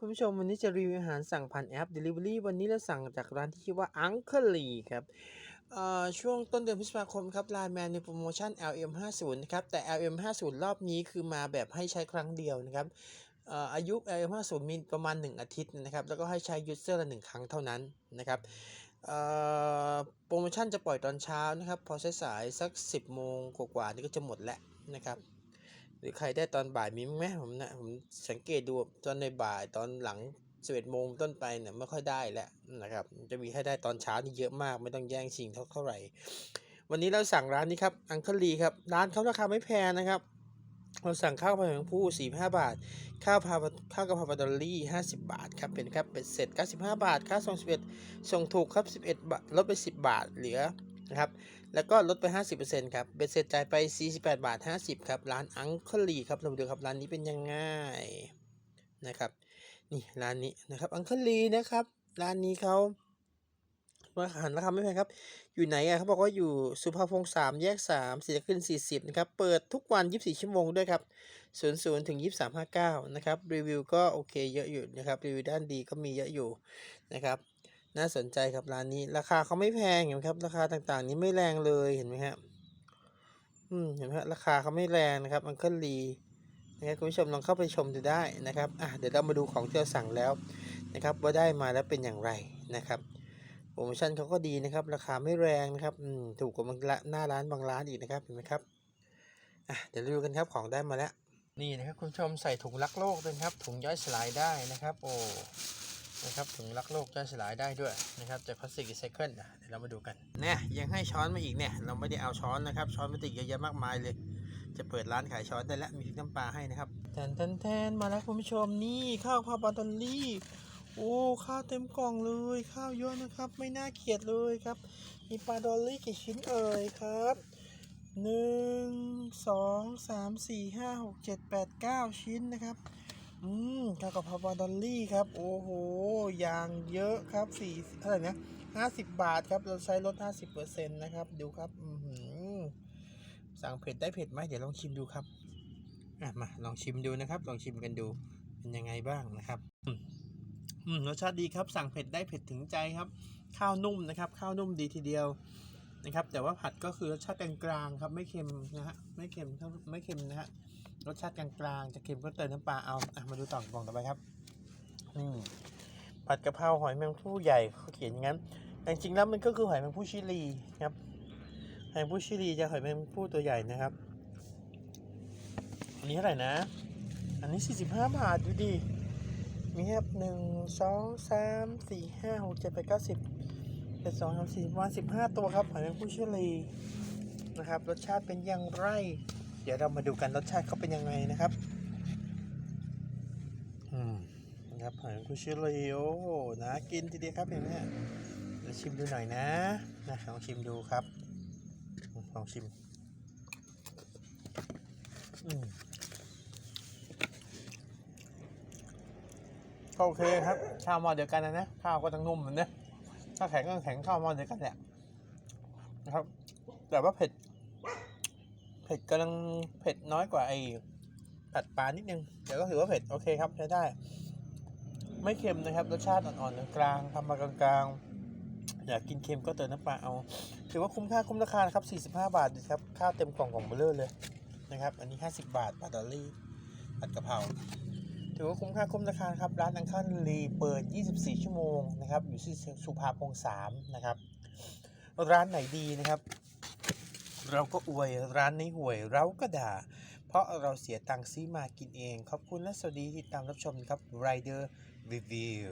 คุณผู้ชมวันนี้จะรีวิวอาหารสั่งผ่านแอป Delivery วันนี้เราสั่งจากร้านที่ชื่อว่า Uncle Lee ครับช่วงต้นเดือนพฤษภาคมครับไลน์แมนในโปรโมชั่น LM50 นะครับแต่ LM50 รอบนี้คือมาแบบให้ใช้ครั้งเดียวนะครับอายุ LM50 มีประมาณ 1 อาทิตย์นะครับแล้วก็ให้ใช้ยูเซอร์ละ1ครั้งเท่านั้นนะครับโปรโมชั่นจะปล่อยตอนเช้านะครับพอสายๆสัก 10 โมงกว่าๆนี่ก็จะหมดแล้วนะครับ หรือใครได้ตอนบ่ายมีไหมผมนะผมสังเกตดูตอนในบ่ายตอนหลัง11โมงต้นไปเนี่ยไม่ค่อยได้แล้วนะครับ จะมีให้ได้ตอนเช้านี่เยอะมาก ไม่ต้องแย่งชิงเท่าเท่าไหร่ วันนี้เราสั่งร้านนี้ครับอังคลีครับ ร้านเขาราคาไม่แพงนะครับ เราสั่งข้าวผัดของผู้45บาท ข้าวผัดข้าวกะเพราปาดอลลี่50บาทครับเป็นครับเป็นเสร็จ95บห้าบาท ค่าส่ง11ส่งถูกครับ11บเอ็ดบาทลดไป10บาทเหลือ นะครับ แล้วก็ลดไป 50%ครับ เบ็ดเสร็จจ่ายไป 48 บาท 50 ครับ ร้านอังเคลีครับเราดูครับ ร้านนี้เป็นยังไงนะครับ นี่ร้านนี้นะครับ อังเคลีนะครับ ร้านนี้เขาราคารราคาไม่แพงครับ อยู่ไหนอะเขาบอกว่าอยู่สุภาพงสามแยกสามสี่ขึ้นสี่สิบนะครับ เปิดทุกวัน24ชั่วโมงด้วยครับศูนย์ศูนย์ถึงยี่สามห้าเก้านะครับ รีวิวก็โอเคเยอะอยู่นะครับ รีวิวด้านดีก็มีเยอะอยู่นะครับ น่าสนใจครับร้านนี้ ราคาเขาไม่แพงเห็นไหมครับ ราคาต่างๆ นี้ไม่แรงเลยเห็นไหมครับอืมเห็นไหมครับราคาเขาไม่แรงนะครับอังเคิลลีนะครับคุณผู้ชมลองเข้าไปชมดูได้นะครับอะเดี๋ยวเรามาดูของที่เราสั่งแล้วนะครับว่าได้มาแล้วเป็นอย่างไรนะครับโปรโมชั่นเขาก็ดีนะครับ ราคาไม่แรงนะครับอืมถูกกว่าบางร้านหน้าร้านบางร้านอีกนะครับเห็นไหมครับอะเดี๋ยวดูกันครับของได้มาแล้วนี่นะครับคุณผู้ชมใส่ถุงรักโลกด้วยนะครับถุงย่อยสลายได้นะครับ โอ้ นะครับถุงรักโลกย่อยสลายได้ด้วยนะครับจากพลาสติกรีไซเคิลเดี๋ยวเรามาดูกันเนี่ยยังให้ช้อนมาอีกเนี่ยเราไม่ได้เอาช้อนนะครับช้อนพลาสติกเยอะแยะมากมายเลย จะเปิดร้านขายช้อนได้แล้วมีพริกน้ำปลาให้นะครับแทนแทนแทนมาแล้วคุณผู้ชมนี่ข้าวผัดปลาดอลลี่โอ้ข้าวเต็มกล่องเลยข้าวเยอะนะครับ ไม่น่าเกลียดเลยครับ มีปลาดอลลี่กี่ชิ้นเอ่ยครับหนึ่งสองสามสี่ห้าหกเจ็ดแปดเก้าชิ้นนะครับ อืมข้าวกะเพราปลาดอลลี่ครับ โอ้โหอย่างเยอะครับสี่เท่าไหร่นะห้าสิบบาทครับ เราใช้ลดห้าสิบเปอร์เซ็นต์นะครับ ดูครับอือหือสั่งเผ็ดได้เผ็ดไหมเดี๋ยวลองชิมดูครับอะมาลองชิมดูนะครับ ลองชิมกันดูเป็นยังไงบ้างนะครับอืมรสชาติดีครับ สั่งเผ็ดได้เผ็ดถึงใจครับ ข้าวนุ่มนะครับ ข้าวนุ่มดีทีเดียวนะครับ แต่ว่าผัดก็คือรสชาติกลางๆครับ ไม่เค็มนะฮะไม่เค็มไม่เค็มนะฮะ รสชาติกลางๆ จะเค็มก็เติมน้ำปลาเอาอะมาดูต่อกล่องต่อไปครับ อืมผัดกะเพราหอยแมงผู้ใหญ่เขาเขียนอย่างนั้นแต่จริงๆแล้วมันก็คือหอยแมงผู้ชิลีครับหอยแมงผู้ชิลีจะหอยแมงผู้ตัวใหญ่นะครับ อันนี้เท่าไหร่นะ อันนี้ 45 บาทดูดิมีครับหนึ่งสองสามสี่ห้าหกเจ็ดแปดเก้าสิบเจ็ดสองสามสี่ประมาณสิบห้าตัวครับหอยแมงผู้ชิลีนะครับ รสชาติเป็นอย่างไร ดี๋ยวเรามาดูกันรสชาติเขาเป็นยังไงนะครับ อืมนะครับหอยคุชิริโอนะกินทีเดียวครับเห็นไหมเดี๋ยวชิมดูหน่อยนะนะลองชิมดูครับลองชิมอืมก็โอเคครับข้าวหม้อเดียวกันนะนะข้าวก็ต้องนุ่มเหมือนเนะถ้าแข็งก็แข็งข้าวหม้อเดียวกันแหละนะครับ แต่ว่าเผ็ด เผ็ดกำลังเผ็ดน้อยกว่าไอ้ผัดปลานิดนึงแต่ก็ถือว่าเผ็ดโอเคครับใช้ได้ ไม่เค็มนะครับรสชาติอ่อนๆกลางๆทำมากลางๆ อยากกินเค็มก็เติมน้ำปลาเอา ถือว่าคุ้มค่าคุ้มราคาครับ 45 บาทดีครับข้าวเต็มกล่องของเบลเลอร์เลยนะครับ อันนี้ 50 บาทปลาดอลลี่ผัดกะเพราถือว่าคุ้มค่าคุ้มราคาครับร้านอังคันรีเปิด 24 ชั่วโมงนะครับอยู่ที่สุภาพงศ์3นะครับร้านไหนดีนะครับ เราก็อวยร้านนี้ห่วยเราก็ด่า เพราะเราเสียตังค์ซื้อมากินเอง ขอบคุณและสวัสดีที่ติดตามรับชมครับ Rider Review